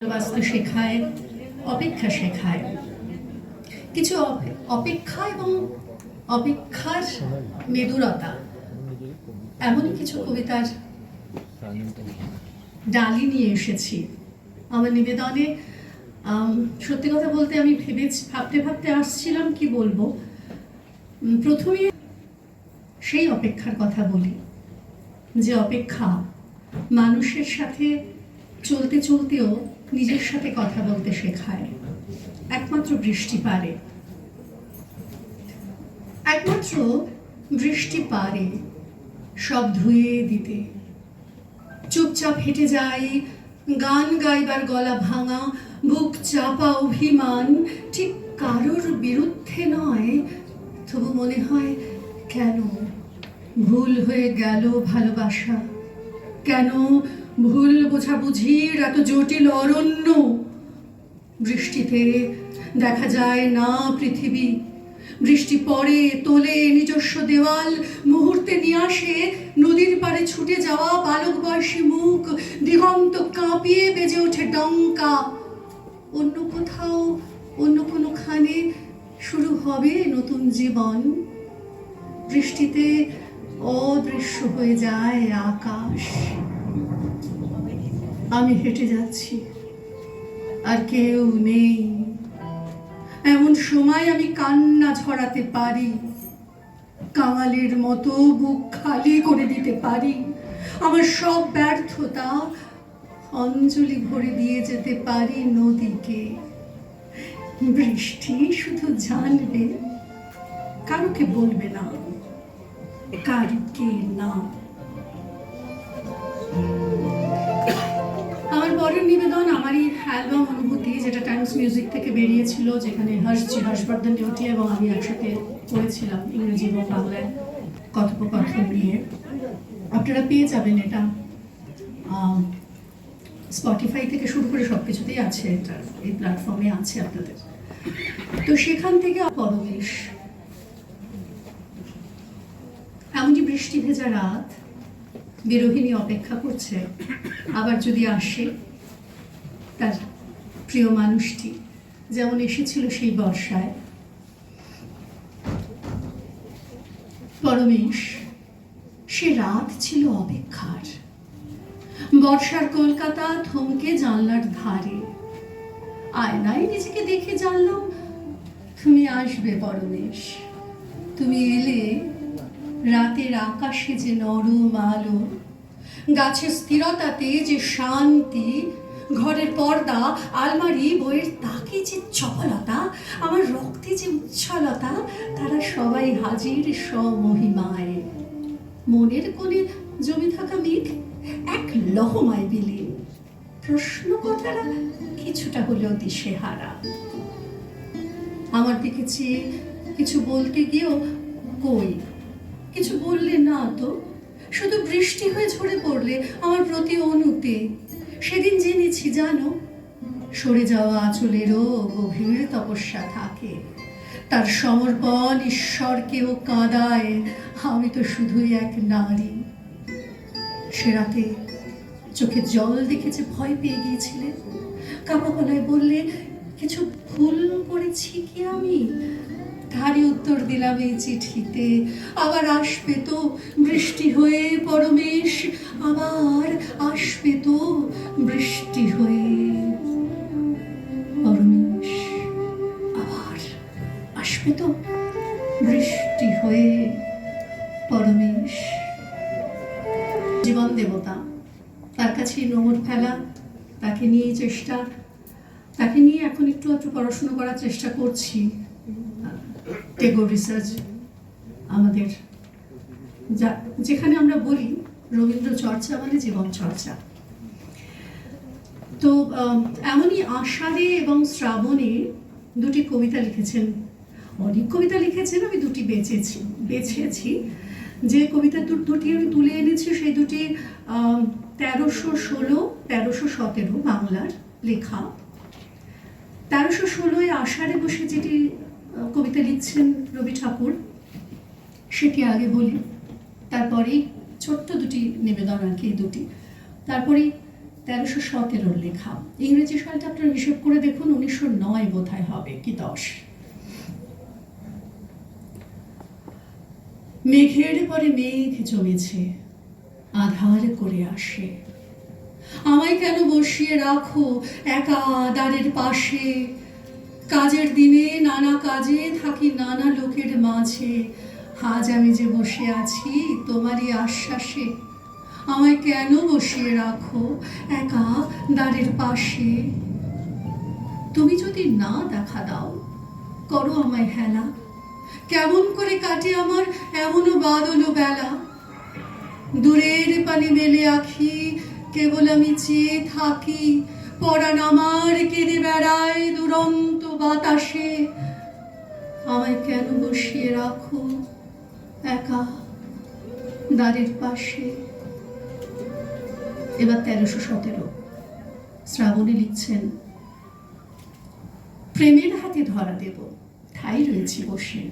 ভালোবাসতে শেখায়, অপেক্ষা শেখায়। কিছু অপেক্ষা এবং অপেক্ষার মেদুরতা। এমনই কিছু কবিতার ডালি নিয়ে এসেছি। আমার নিবেদনে সত্যি কথা বলতে আমি ভেবেছি ভাবতে ভাবতে আসছিলাম কি বলব। প্রথমে সেই অপেক্ষার কথা বলি, যে অপেক্ষা মানুষের সাথে চলতে চলতেও নিজের সাথে কথা বলতে শেখায়। একমাত্র বৃষ্টি পারে। একমাত্র বৃষ্টি পারে সব ধুয়ে দিতে। চুপচাপ হেঁটে যাই, গান গাইবার গলা ভাঙা, বুক চাপা অভিমান। ঠিক কারোর বিরুদ্ধে নয়, তবু মনে হয় কেন ভুল হয়ে গেল ভালোবাসা? কেন ভুল বোঝাবুঝির এত জটিল অরণ্য। বৃষ্টিতে দেখা যায় না পৃথিবী। বৃষ্টি পড়ে, তোলে নিজস্ব দেওয়াল, মুহূর্তে নিয়ে আসে নদীর পাড়ে ছুটে যাওয়া বালক বয়সী মুখ, দিগন্ত কাঁপিয়ে বেজে ওঠে ডঙ্কা। অন্য কোথাও, অন্য কোনোখানে শুরু হবে নতুন জীবন। বৃষ্টিতে অদৃশ্য হয়ে যায় আকাশ। আমি হেঁটে যাচ্ছি। আর কেউ নেই। এমন সময় আমি কান্না ছড়াতে পারি। কাঙালের মতো বুক খালি করে দিতে পারি। আমার সব ব্যর্থতা অঞ্জলি ভরে দিয়ে যেতে পারি নদীকে। বৃষ্টি শুধু জানবে, কারুকে বলবে না, কারুকে না। অ্যালবাম অনুভূতি যেটা টাইমস মিউজিক থেকে বেরিয়েছিল, যেখানে হর্ষজি, হর্ষবর্ধন ডিউটি এবং আমি একসাথে করেছিলাম ইংরেজি এবং বাংলায় কথোপকথন নিয়ে। আপনারা পেয়ে যাবেন এটা। স্পটিফাই থেকে শুরু করে সব কিছুতেই আছে এটা। এই প্ল্যাটফর্মে আছে আপনাদের। তো সেখান থেকে পরবেশ এমনই বৃষ্টি ভেজা রাত, বিরোহিণী অপেক্ষা করছে। আবার যদি আসে তার প্রিয় মানুষটি যেমন এসেছিল সেই বর্ষায়। পরমেশ, সে রাত ছিল অপেক্ষার। বর্ষার কলকাতা থমকে জানলার ধারে। আয়নায় নিজেকে দেখে জানলাম, তুমি আসবে পরমেশ। তুমি এলে রাতের আকাশে যে নরম আলো, গাছের স্থিরতাতে যে শান্তি ঘরের পর্দা, আলমারি, বইয়ের তাকে যে চপলতা, আমার রক্তে যে উচ্ছলতা, তারা সবাই হাজির স্বমহিমায়। মনের কোণে জমে থাকা মেঘ এক লহমায় বিলীন। প্রশ্ন কথাটা কিছুটা হলেও দিশেহারা। আমার দিকে চেয়ে কিছু বলতে গিয়েও কই? কিছু বললে না তো? শুধু বৃষ্টি হয়ে ঝরে পড়লে আমার প্রতি অনুতে সেদিন জেনেছি, জানো? সরে যাওয়া আঁচলেরও গভীর তপস্যা থাকে। তার সমর্পণ ঈশ্বরকেও কাঁদায়, আমি তো শুধুই এক নারী। সে রাতে চোখে জল দেখেছে ভয় পেয়ে গিয়েছিলেন কাপা বললে, কিছু ভুল করেছি কি আমি? তারই উত্তর দিলাম এই চিঠিতে। আবার আসবে তো বৃষ্টি হয়ে পরমেশ, আবার আসবে তো বৃষ্টি হয়ে পরমেশ, আবার আসবে তো বৃষ্টি হয়ে পরমেশ। জীবন দেবতা, তার কাছে নোংর ফেলা, তাকে নিয়ে চেষ্টা। তাকে নিয়ে এখন একটু একটু পড়াশুনো করার চেষ্টা করছি। টেগো রিসার্চ আমাদের। যা, যেখানে আমরা বলি রবীন্দ্র চর্চা মানে জীবন চর্চা। তো এমনই আষাঢ়ে এবং শ্রাবণে দুটি কবিতা লিখেছেন। অনেক কবিতা লিখেছেন, আমি দুটি বেঁচেছি বেছেছি। যে কবিতা দুটি আমি তুলে এনেছি, সেই দুটি তেরোশো ষোলো, তেরোশো সতেরো বাংলার লেখা। তেরোশো ষোলোয় আষাঢ়ে বসে যেটি কবিতা লিখছেন রবি ঠাকুর, সেটি আগে বলি। তারপরে ছোট্ট দুটি নিবেদন আর কি, দুটি। তারপরে তেরোশো সতেরোর লেখা। ইংরেজি সালটা আপনার হিসেব করে দেখুন, উনিশশো নয় বোধহয় হবে, কি দশ। মেঘের পরে মেঘ জমেছে, আধার করে আসে। আমায় কেন বসিয়ে রাখো একা দ্বারের পাশে? কাজের দিনে নানা কাজে থাকি নানা লোকের মাঝে। আজ আমি যে বসে আছি, তোমারই আশ্বাসে। আমায় কেন বসিয়ে রাখো একা দ্বারের পাশে? তুমি যদি না দেখা দাও, করো আমায় হেলা। কেমন করে কাটে আমার এমনও বাদল বেলা। দূরের পানে মেলে আখি কেবল আমি চেয়ে থাকি, পরাণ আমার কেঁদে বেড়ায় দুরন্ত বাতাসে। আমায় কেন বসিয়ে রাখো একা দ্বারের পাশে? এবার তেরোশো সতেরো, শ্রাবণী লিখছেন, প্রেমের হাতে ধরা দেব, ঠাই রয়েছি বসে।